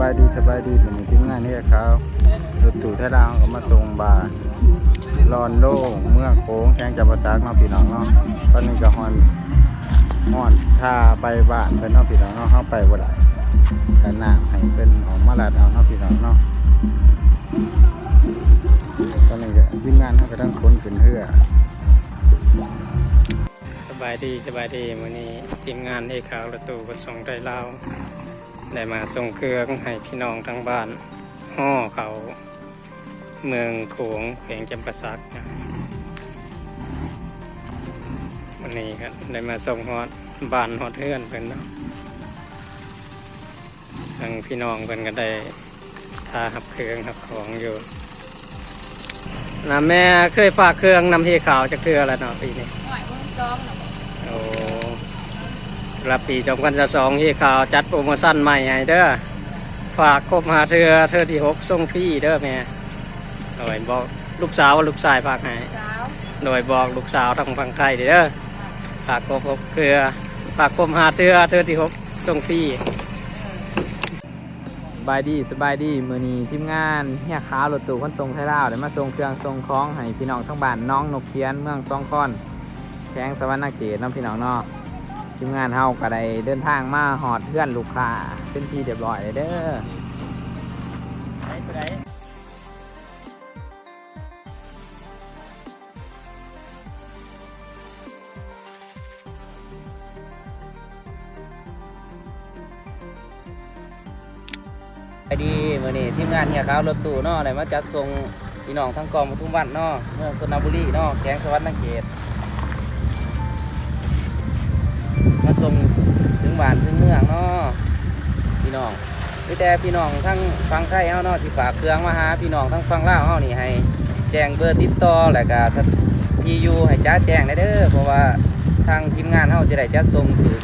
บายดีสบายดีผมทีมงานนี่เขารถตู่ไทยลาวก็มาส่งบาร์ลอนโล่เมืองโค้งแข่งจับประสากเนาะพี่น้องเนาะตอนนี้ก็ฮอนฮอนท่าไปบ้านเพิ่นเนาะพี่น้องเนาะเฮาไปบ่ได้กันน้ำให้เพิ่นออกมาลาดเอาเนาะพี่น้องเนาะตอนนี้ก็ทีมงานเฮาก็ต้องขนขึ้นเรือสบายดีสบายดีวันนี้ทีมงานที่ข่าวประตูกระส่งได้เล่าว ได้มาส่งเครื่องให้พี่น้องทางบ้านห่อเขาเมืองโขงแขวงจำปาสักนะวันนี้ครับได้มาส่งฮอดบ้านฮอดเฮือนเพิ่นเนาะทางพี่น้องเพิ่นก็ได้ทาหับเครื่องหับของอยู่นะแม่เคยฝากเครื่องนำที่ขาวจากเทือแล้วเนาะปีนี้หอยมึงซ้อมโอ้ รับปีสองพันสองที่ข่าวจัดโปรโมชั่นใหม่ให้เด้อ ฝากคบหาเธอเธอที่หกส่งฟรีเด้อแม่โดยบอกลูกสาวว่าลูกชายฝากให้สาวโดยบอกลูกสาวทางฝั่งไทยเด้อ ฝากคบเครือฝากคบหาเธอเธอที่หกส่งฟรีสบายดีสบายดีมื้อนี้ทีมงานเฮียขาวรถตู่ขนส่งไทยลาวได้มาส่งเครื่องส่งของให้พี่น้องทั้งบ้านน้องนกเขียนเมืองสองคอนแข้งสวรรณเขตเน้องพี่น้องเนาะ ทีมงานเฮาก็ได้เดินทางมาหอดเพื่อนลูกค้าเป็นที่เรียบร้อยเลยเด้อไปดีมื้อนี้ทีมงานเฮียขาวรถตู้เนาะได้มาจัดส่งพี่น้องทั้งกองปทุมวันเนาะเมืองสุนบุรีเนาะแขวงสวรรณเขต มาส่งถึงบ้านถึงเมืองเนาะพี่น้องมีแต่พี่น้องทั้งฟังไทยเฮาเนาะที่ฝากเครื่องมาหาพี่น้องทั้งฟังลาวเฮานี่ให้แจ้งเบอร์ติดต่อแล้วก็ที่อยู่ให้จ้าแจ้งได้เด้อเพราะว่าทางทีมงานเฮาจะได้จัดส่งถือ